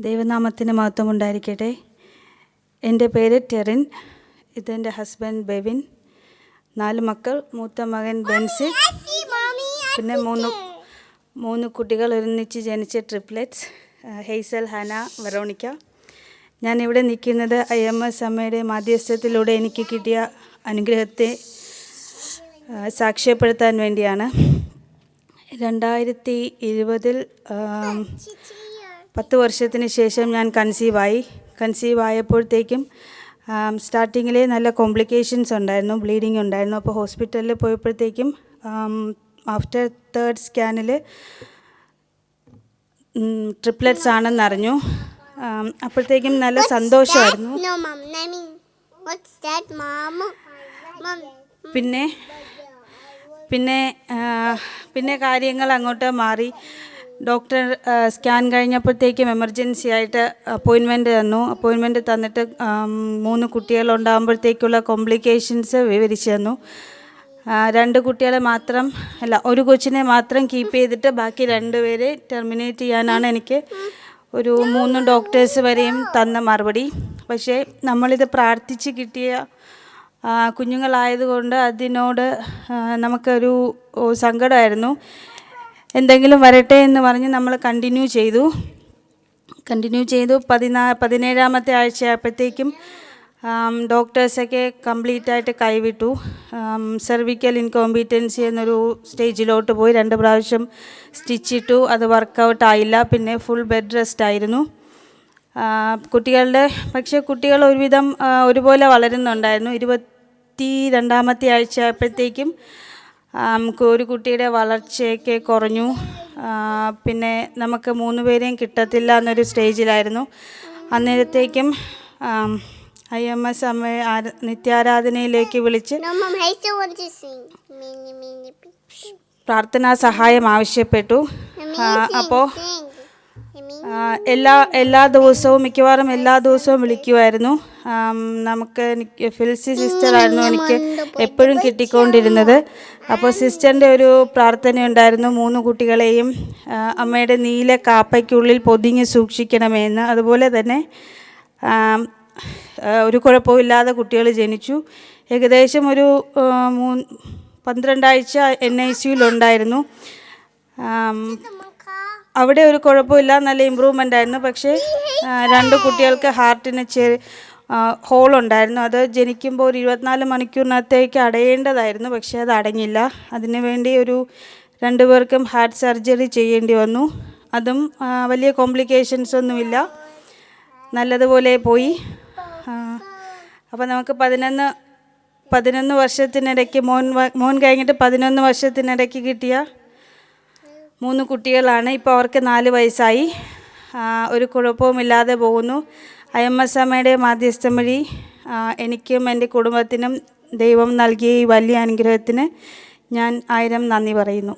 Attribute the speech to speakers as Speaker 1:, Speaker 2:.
Speaker 1: ദൈവനാമത്തിന് മഹത്വം ഉണ്ടായിരിക്കട്ടെ എന്റെ പേര് ടെറിൻ ഇതെന്റെ ഹസ്ബൻഡ് ബെവിൻ നാല് മക്കൾ മൂത്ത മകൻ ബെൻസി പിന്നെ മൂന്ന് മൂന്ന് കുട്ടികൾ ഒരുമിച്ച് ജനിച്ച ട്രിപ്ലെറ്റ്സ് ഹെയ്സൽ ഹന വെറോണിക്ക. ഞാൻ ഇവിടെ നിൽക്കുന്നത് ഐ എം എസ് അമ്മയുടെ മാധ്യസ്ഥത്തിലൂടെ എനിക്ക് കിട്ടിയ അനുഗ്രഹത്തെ സാക്ഷ്യപ്പെടുത്താൻ വേണ്ടിയാണ്. രണ്ടായിരത്തി ഇരുപതിൽ പത്ത് വർഷത്തിന് ശേഷം ഞാൻ കൺസീവായി കൺസീവ് ആയപ്പോഴത്തേക്കും സ്റ്റാർട്ടിങ്ങിൽ നല്ല കോംപ്ലിക്കേഷൻസ് ഉണ്ടായിരുന്നു ബ്ലീഡിങ് ഉണ്ടായിരുന്നു. അപ്പോൾ ഹോസ്പിറ്റലിൽ പോയപ്പോഴത്തേക്കും ആഫ്റ്റർ തേർഡ് സ്കാനിൽ ട്രിപ്ലെറ്റ്സ് ആണെന്ന് അറിഞ്ഞു അപ്പോഴത്തേക്കും നല്ല സന്തോഷമായിരുന്നു. പിന്നെ പിന്നെ പിന്നെ കാര്യങ്ങൾ അങ്ങോട്ട് മാറി. ഡോക്ടർ സ്കാൻ കഴിഞ്ഞപ്പോഴത്തേക്കും എമർജൻസി ആയിട്ട് അപ്പോയിൻമെന്റ് തന്നു. അപ്പോയിൻമെന്റ് തന്നിട്ട് മൂന്ന് കുട്ടികളുണ്ടാകുമ്പോഴത്തേക്കുള്ള കോംപ്ലിക്കേഷൻസ് വിവരിച്ചു തന്നു. രണ്ട് കുട്ടികളെ മാത്രം അല്ല ഒരു കൊച്ചിനെ മാത്രം കീപ്പ് ചെയ്തിട്ട് ബാക്കി രണ്ടുപേരെ ടെർമിനേറ്റ് ചെയ്യാനാണ് എനിക്ക് ഒരു മൂന്ന് ഡോക്ടേഴ്സ് വരെയും തന്ന മറുപടി. പക്ഷേ നമ്മളിത് പ്രാർത്ഥിച്ച് കിട്ടിയ കുഞ്ഞുങ്ങളായതുകൊണ്ട് അതിനോട് നമുക്കൊരു സങ്കടമായിരുന്നു. എന്തെങ്കിലും വരട്ടെ എന്ന് പറഞ്ഞ് നമ്മൾ കണ്ടിന്യൂ ചെയ്തു. കണ്ടിന്യൂ ചെയ്തു. പതിനാ പതിനേഴാമത്തെ ആഴ്ചയായപ്പോഴത്തേക്കും ഡോക്ടേഴ്സൊക്കെ കംപ്ലീറ്റ് ആയിട്ട് കൈവിട്ടു. സെർവിക്കൽ ഇൻകോമ്പീറ്റൻസി എന്നൊരു സ്റ്റേജിലോട്ട് പോയി. രണ്ട് പ്രാവശ്യം സ്റ്റിച്ചിട്ടു. അത് വർക്കൗട്ട് ആയില്ല. പിന്നെ ഫുൾ ബെഡ് റെസ്റ്റ് ആയിരുന്നു. കുട്ടികളുടെ പക്ഷേ കുട്ടികൾ ഒരുവിധം ഒരുപോലെ വളരുന്നുണ്ടായിരുന്നു. ഇരുപത്തി രണ്ടാമത്തെ ആഴ്ച ആയപ്പോഴത്തേക്കും ആ, നമുക്ക് ഒരു കുട്ടിയുടെ വളർച്ചയൊക്കെ കുറഞ്ഞു. പിന്നെ നമുക്ക് മൂന്ന് പേരെയും കിട്ടത്തില്ല എന്നൊരു സ്റ്റേജിലായിരുന്നു. അന്നേരത്തേക്കും ഐ എം എസ് അമ്മ നിത്യാരാധനയിലേക്ക് വിളിച്ച്. പ്രാർത്ഥനാ സഹായം ആവശ്യപ്പെട്ടു. അപ്പോൾ എല്ലാ എല്ലാ ദിവസവും മിക്കവാറും എല്ലാ ദിവസവും വിളിക്കുമായിരുന്നു നമുക്ക് എനിക്ക് ഫിൽസി സിസ്റ്ററായിരുന്നു എനിക്ക് എപ്പോഴും കിട്ടിക്കൊണ്ടിരുന്നത്. അപ്പോൾ സിസ്റ്ററിന്റെ ഒരു പ്രാർത്ഥന ഉണ്ടായിരുന്നു മൂന്ന് കുട്ടികളെയും അമ്മയുടെ നീല കാപ്പയ്ക്കുള്ളിൽ പൊതിഞ്ഞ് സൂക്ഷിക്കണമെന്ന്. അതുപോലെ തന്നെ ഒരു കുഴപ്പമില്ലാതെ കുട്ടികൾ ജനിച്ചു. ഏകദേശം ഒരു മൂ പന്ത്രണ്ടാഴ്ച എൻ ഐ സിയിലുണ്ടായിരുന്നു. അവിടെ ഒരു കുഴപ്പമില്ല നല്ല ഇമ്പ്രൂവ്മെന്റ് ആയിരുന്നു. പക്ഷേ രണ്ട് കുട്ടികൾക്ക് ഹാർട്ടിന് ചെ ഹോൾ ഉണ്ടായിരുന്നു അത് ജനിക്കുമ്പോൾ ഒരു ഇരുപത്തിനാല് മണിക്കൂറിനകത്തേക്ക് അടയേണ്ടതായിരുന്നു പക്ഷേ അത് അടങ്ങില്ല അതിനു വേണ്ടി ഒരു രണ്ടു പേർക്കും ഹാർട്ട് സർജറി ചെയ്യേണ്ടി വന്നു. അതും വലിയ കോംപ്ലിക്കേഷൻസ് ഒന്നുമില്ല. നല്ലതുപോലെ പോയി. അപ്പോൾ നമുക്ക് പതിനൊന്ന് പതിനൊന്ന് വർഷത്തിനിടയ്ക്ക് മോൻ മോൻ കഴിഞ്ഞിട്ട് പതിനൊന്ന് വർഷത്തിനിടയ്ക്ക് കിട്ടിയ മൂന്ന് കുട്ടികളാണ്. ഇപ്പോൾ അവർക്ക് നാല് വയസ്സായി. ഒരു കുഴപ്പവുമില്ലാതെ പോകുന്നു. ഐ എം എസ് അമ്മയുടെ മാധ്യസ്ഥം വഴി എനിക്കും എന്റെ കുടുംബത്തിനും ദൈവം നൽകിയ ഈ വലിയ അനുഗ്രഹത്തിന് ഞാൻ ആയിരം നന്ദി പറയുന്നു.